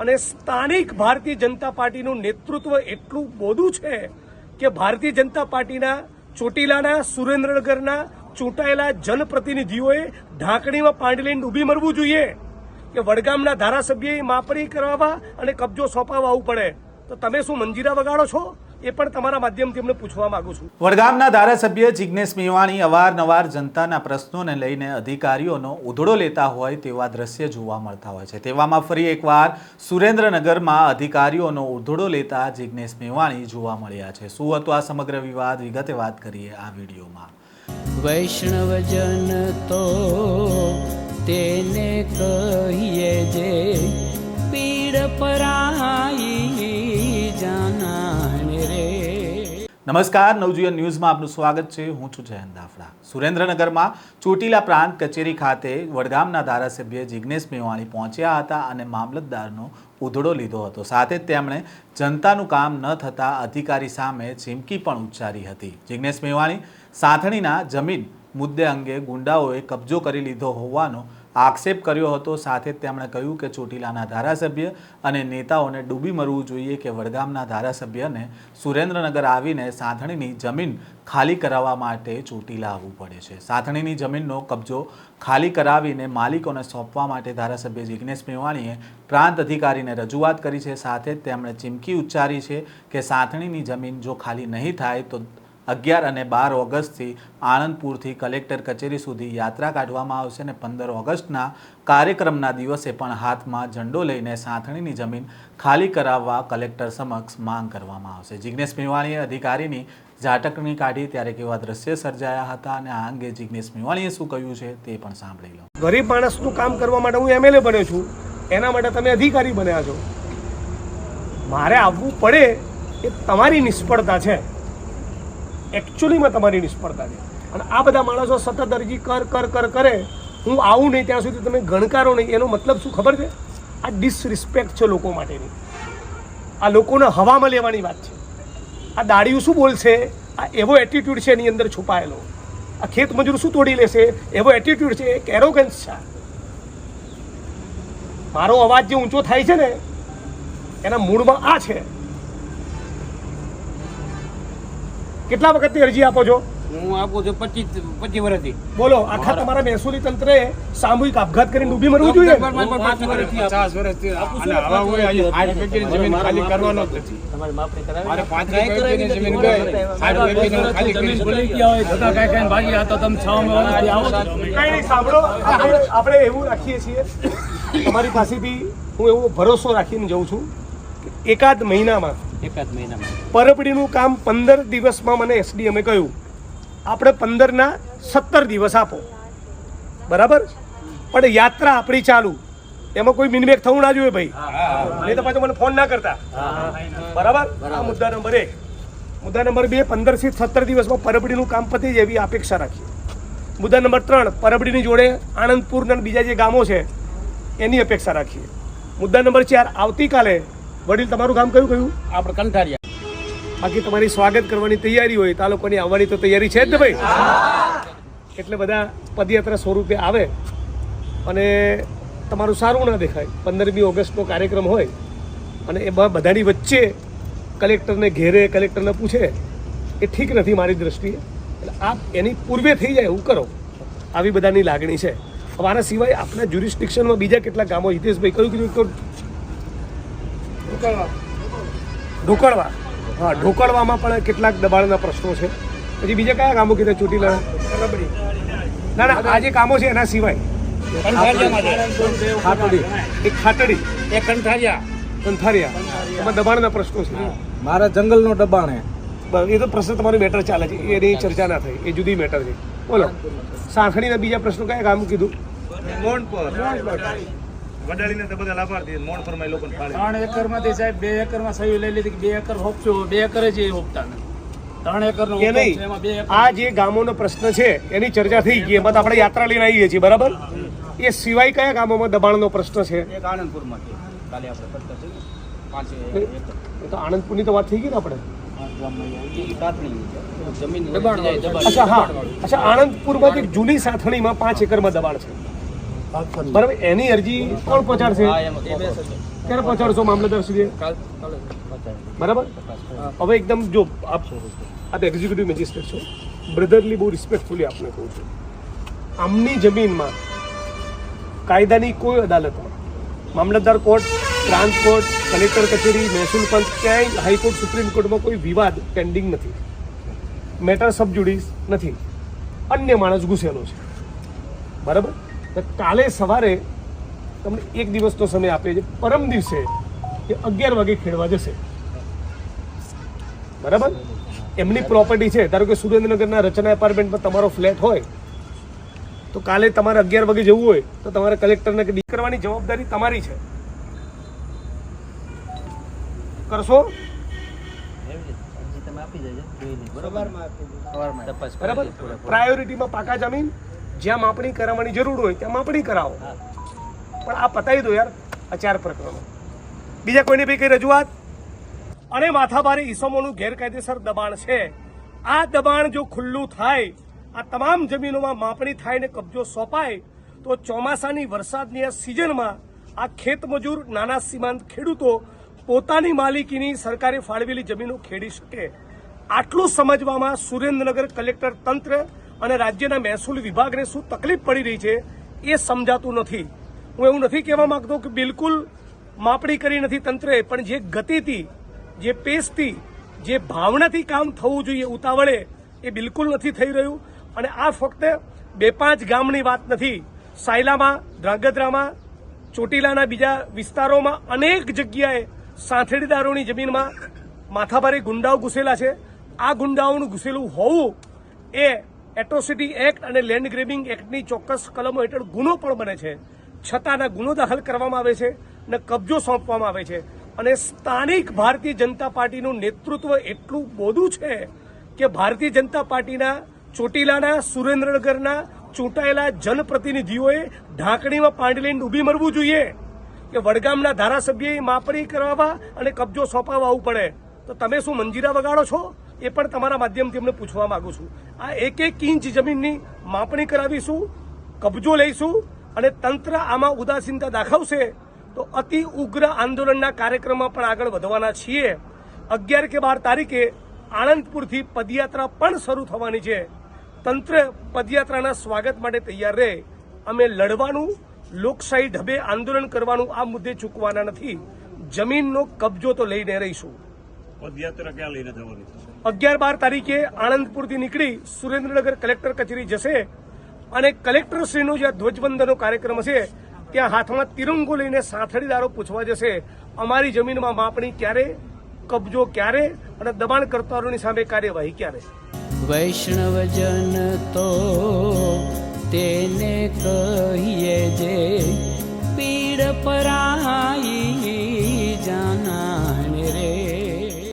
અને સ્થાનિક ભારતીય જનતા પાર્ટીનું નેતૃત્વ એટલું બોધું છે કે ભારતીય જનતા પાર્ટીના ચોટીલાના સુરેન્દ્રનગરના ચૂંટાયેલા જનપ્રતિનિધિઓએ ઢાંકણીમાં પાંડી લઈને ડૂબી મરવું જોઈએ કે વડગામના ધારાસભ્યએ માપણી કરાવવા અને કબજો સોંપાવવા આવવું પડે. તો તમે શું મંજીરા વગાડો છો? એ પણ તમારા માધ્યમથી અમને પૂછવા માંગુ છું. વડગામના ધારાસભ્ય જિજ્ઞેશ મેવાણી અવારનવાર જનતાના પ્રશ્નોને લઈને અધિકારીઓનો ઉધડો લેતા હોય તેવા દ્રશ્ય જોવા મળતા હોય છે. તેવામાં ફરી એકવાર સુરેન્દ્રનગરમાં અધિકારીઓનો ઉધડો લેતા જિજ્ઞેશ મેવાણી જોવા મળ્યા છે. શું હતું આ સમગ્ર વિવાદ? વિગતે વાત કરીએ આ વિડીયોમાં. વૈષ્ણવજન તો તેને કહીએ જે પીડ પરાઈ નમસ્કાર, નવજીવન ન્યૂઝમાં આપનું સ્વાગત છે. હું છું જયંત દાફડા. સુરેન્દ્રનગરમાં ચોટીલા પ્રાંત કચેરી ખાતે વડગામના ધારાસભ્ય જિજ્ઞેશ મેવાણી પહોંચ્યા હતા અને મામલતદારનો ઉધડો લીધો હતો. સાથે તેમણે જનતાનું કામ ન થતાં અધિકારી સામે ચીમકી પણ ઉચ્ચારી હતી. જિજ્ઞેશ મેવાણી સાથણીના જમીન મુદ્દે અંગે ગુંડાઓએ કબજો કરી લીધો હોવાનો આક્ષેપ કર્યો હતો. સાથે તેમણે કહ્યું કે ચોટીલાના ધારાસભ્ય અને નેતાઓને ડૂબી મરવું જોઈએ કે વડગામના ધારાસભ્યને સુરેન્દ્રનગર આવીને સાંથણીની જમીન ખાલી કરાવવા માટે ચોટીલા આવવું પડે છે. સાંથણીની જમીનનો કબજો ખાલી કરાવીને માલિકોને સોંપવા માટે ધારાસભ્ય જિજ્ઞેશ મેવાણીએ પ્રાંત અધિકારીને રજૂઆત કરી છે. સાથે જ તેમણે ચીમકી ઉચ્ચારી છે કે સાંથણીની જમીન જો ખાલી નહીં થાય તો અગિયાર અને બાર ઓગસ્ટથી આણંદપુરથી કલેક્ટર કચેરી સુધી યાત્રા કાઢવામાં આવશે અને પંદર ઓગસ્ટના કાર્યક્રમના દિવસે પણ હાથમાં ઝંડો લઈને સાંથણીની જમીન ખાલી કરાવવા કલેક્ટર સમક્ષ માંગ કરવામાં આવશે. જિજ્ઞેશ મેવાણીએ અધિકારીની ઝાટકણી કાઢી ત્યારે કેવા દ્રશ્ય સર્જાયા હતા અને આ અંગે જિજ્ઞેશ મેવાણીએ શું કહ્યું છે તે પણ સાંભળી લો. ગરીબ માણસનું કામ કરવા માટે હું એમએલએ બન્યો છું. એના માટે તમે અધિકારી બન્યા છો. મારે આવવું પડે એ તમારી નિષ્ફળતા છે. એકચ્યુઅલીમાં તમારી નિષ્ફળતા છે. અને આ બધા માણસો સતત અરજી કર કર કર, કરે. હું આવું નહીં ત્યાં સુધી તમે ગણકારો નહીં. એનો મતલબ શું ખબર છે? આ ડિસરિસ્પેક્ટ છે લોકો માટેની. આ લોકોને હવામાં લેવાની વાત છે. આ દાડીઓ શું બોલશે? આ એવો એટીટ્યૂડ છે એની અંદર છુપાયેલો. આ ખેત મજૂર શું તોડી લેશે? એવો એટીટ્યૂડ છે. એક એરોગન્સ છે મારો અવાજ જે ઊંચો થાય છે ને, એના મૂળમાં આ છે. કેટલા વખતની અરજી આપો છો? હું આપું છું પચીસ પચીસ વર્ષથી બોલો આખા તમારા મહેસૂલી તંત્રે સામૂહિક આપઘાત કરીને ડૂબી મરવું જોઈએ? પચાસ વર્ષથી જમીન ખાલી કરવાનો જ નથી. આપણે એવું રાખીએ છીએ. તમારી પાસેથી હું એવો ભરોસો રાખીને જઉં છું એકાદ મહિનામાં એકાદ મહિનામાં. પરબડીનું કામ પંદર દિવસમાં મને એસડીએમે કહ્યું. આપણે પંદરના સત્તર દિવસ આપો. બરાબર? પણ યાત્રા આપણી ચાલુ. એમાં કોઈ મિનિમેક થવું ના જોઈએ ભાઈ. નહીં તો પાછું મને ફોન ના કરતા. બરાબર? આ મુદ્દા નંબર એક. મુદ્દા નંબર બે પંદરથી સત્તર દિવસમાં પરબડીનું કામ પતી જાય એવી અપેક્ષા રાખીએ. મુદ્દા નંબર ત્રણ પરબડીની જોડે આણંદપુર અને બીજા જે ગામો છે એની અપેક્ષા રાખીએ. મુદ્દા નંબર ચાર આવતીકાલે વડીલ તમારું ગામ કયું કયું? આપણે કંઠારિયા. બાકી તમારી સ્વાગત કરવાની તૈયારી હોય તો આ લોકોની આવવાની તો તૈયારી છે જ ને ભાઈ? એટલે બધા પદયાત્રા સ્વરૂપે આવે અને તમારું સારું ના દેખાય. પંદરમી ઓગસ્ટનો કાર્યક્રમ હોય અને એ બધાની વચ્ચે કલેક્ટરને ઘેરે કલેક્ટરને પૂછે એ ઠીક નથી મારી દ્રષ્ટિએ. એટલે આપ એની પૂર્વે થઈ જાય એવું કરો. આવી બધાની લાગણી છે. આના સિવાય આપણા જ્યુરિસ્ટિક્શનમાં બીજા કેટલા ગામો હિતેશભાઈ કયું કીધું? તો ઢોકળવા. હા ઢોકળવામાં પણ કેટલાક દબાણના પ્રશ્નો છે. પછી બીજા કયા કામો કીધા ચોટીલા ના ના આ જે કામો છે એના સિવાય. ખાટડી. એક ખાટડી. એક કંઠારિયા. કંથારિયા એમાં દબાણના પ્રશ્નો છે. મારા જંગલનો દબાણ હે. બસ, એ તો પ્રશ્ન તમારી મેટર ચાલે છે. એની ચર્ચા ના થઈ એ જુદી મેટર છે. બોલો. સાંખણીના બીજા પ્રશ્નો કયા કામ કીધું? વડાળીને તો બધા લાભાર્થી મોણ ફરમાય લોકોને ફાળે. ત્રણ એકરમાંથી સાહેબ બે એકરમાં સહી લઈ લીધી બે એકર હોપશો બે એકર જ એ હોપતા ત્રણ એકરનો એ નહીં? એકર. આ જે ગામોનો પ્રશ્ન છે એની ચર્ચા થઈ ગઈ. એમાં આપણે યાત્રા લઈને આવીએ છીએ બરાબર? એ સિવાય કયા ગામોમાં દબાણનો પ્રશ્ન છે? એક કાલે આપણે તો આણંદપુરની તો વાત થઈ ગઈ ને આપણે? અચ્છા હા. અચ્છા એક જૂની સાથણીમાં પાંચ એકરમાં દબાણ છે. બરાબર એની અરજી કોણ પહોંચાડશે? ક્યારે પહોંચાડશો? મામલતદાર સુધી. બરાબર? હવે એકદમ જો આપ આપ એક્ઝિક્યુટિવ મેજિસ્ટ્રેટ છો બ્રધરલી બહુ રિસ્પેક્ટફુલી આપને કહું છું. આમની જમીનમાં કાયદાની કોઈ અદાલતમાં મામલતદાર કોર્ટ ટ્રાન્સપોર્ટ કોર્ટ કલેક્ટર કચેરી મહેસૂલ પંચ ક્યાંય હાઈકોર્ટ સુપ્રીમ કોર્ટમાં કોઈ વિવાદ પેન્ડિંગ નથી. મેટર સબ જ્યુડિસ નથી. અન્ય માણસ ઘૂસેલો છે. બરાબર? તો કાલે સવારે તમને એક દિવસનો સમય આપે છે પરમ દિવસે એ અગિયાર વાગે ખેડવા જશે. બરાબર? એમની પ્રોપર્ટી છે. ધારો કે સુરેન્દ્રનગરના રચના એપાર્ટમેન્ટમાં તમારો ફ્લેટ હોય તો કાલે તમારે અગિયાર વાગે જવું હોય તો તમારે કલેક્ટરને ડી કરવાની જવાબદારી તમારી છે. કરશો? પ્રાયોરિટીમાં પાકા જમીન જ્યાં માપણી કરાવવાની જરૂર હોય ત્યાં માપણી કરાવો. પણ આ પતાવી દો યાર આ ચાર પ્રકરણો. બીજા કોઈને બી કઈ રજૂઆત? અને માથાભારે ઈસમોનું ગેરકાયદેસર દબાણ છે. આ દબાણ જો ખુલ્લું થાય આ તમામ જમીનોમાં માપણી થાય ને કબજો સોંપાય તો ચોમાસાની વરસાદની આ સિઝનમાં આ ખેતમજૂર નાના સીમાંત ખેડૂતો પોતાની માલિકીની સરકારે ફાળવેલી જમીનો ખેડી શકે. આટલું સમજવામાં સુરેન્દ્રનગર કલેક્ટર તંત્ર અને રાજ્યના મહેસૂલ વિભાગને શું તકલીફ પડી રહી છે એ સમજાતું નથી. હું એવું નથી કહેવા માંગતો કે બિલકુલ માપણી કરી નથી તંત્રએ, પણ જે ગતિથી, જે પેસથી, જે ભાવનાથી કામ થવું જોઈએ ઉતાવળે એ બિલકુલ નથી થઈ રહ્યું. અને આ ફક્ત બે પાંચ ગામની વાત નથી. સાયલામાં, ધ્રાંગધ્રામાં, ચોટીલાના બીજા વિસ્તારોમાં અનેક જગ્યાએ સાંથેડીદારોની જમીનમાં માથાભારે ગુંડાઓ ઘૂસેલા છે. આ ગુંડાઓનું ઘૂસેલું હોવું એ એટ્રોસિટી એક્ટ અને લેન્ડ ગ્રેબિંગ એક્ટની ચોક્કસ કલમો હેઠળ ગુનો પણ બને છે. છતાંના ગુનો દાખલ કરવામાં આવે છે અને કબજો સોંપવામાં આવે છે. અને સ્થાનિક ભારતીય જનતા પાર્ટીનું નેતૃત્વ એટલું બોધું છે કે ભારતીય જનતા પાર્ટીના ચોટીલાના, સુરેન્દ્રનગરના ચૂંટાયેલા જનપ્રતિનિધિઓએ ઢાંકણીમાં પાંડી લઈને ડૂબી મરવું જોઈએ. કે વડગામના ધારાસભ્યએ માપણી કરાવવા અને કબજો સોંપાવવા આવવું પડે. તો તમે શું મંજીરા વગાડો છો? એ પણ તમારા માધ્યમથી અમને પૂછવા માંગુ છું. આ એક એક ઇંચ જમીનની માપણી કરાવીશું, કબજો લઈશું અને તંત્ર આમાં ઉદાસીનતા દાખવશે તો અતિ ઉગ્ર આંદોલનના કાર્યક્રમમાં પણ આગળ વધવાના છીએ. અગિયાર કે બાર તારીખે આણંદપુરથી પદયાત્રા પણ શરૂ થવાની છે. તંત્ર પદયાત્રાના સ્વાગત માટે તૈયાર રહે. અમે લડવાનું, લોકશાહી ઢબે આંદોલન કરવાનું આ મુદ્દે ચૂકવાના નથી. જમીનનો કબજો તો લઈને રહીશું. પદયાત્રા ક્યાં લઈને જવાની થશે? અગિયાર બાર તારીખે આણંદપુરથી નીકળી સુરેન્દ્રનગર કલેક્ટર કચેરી જશે અને કલેક્ટરશ્રીનો જે ધ્વજવંદનનો કાર્યક્રમ હશે, ત્યાં હાથમાં તિરંગો લઈને સાંથડીદારો પૂછવા જશે, અમારી જમીનમાં માપણી ક્યારે, કબજો ક્યારે અને દબાણકર્તાઓની સામે કાર્યવાહી ક્યારે? વૈષ્ણવજન તો તેને કહીએ જે પીડ પરાઈ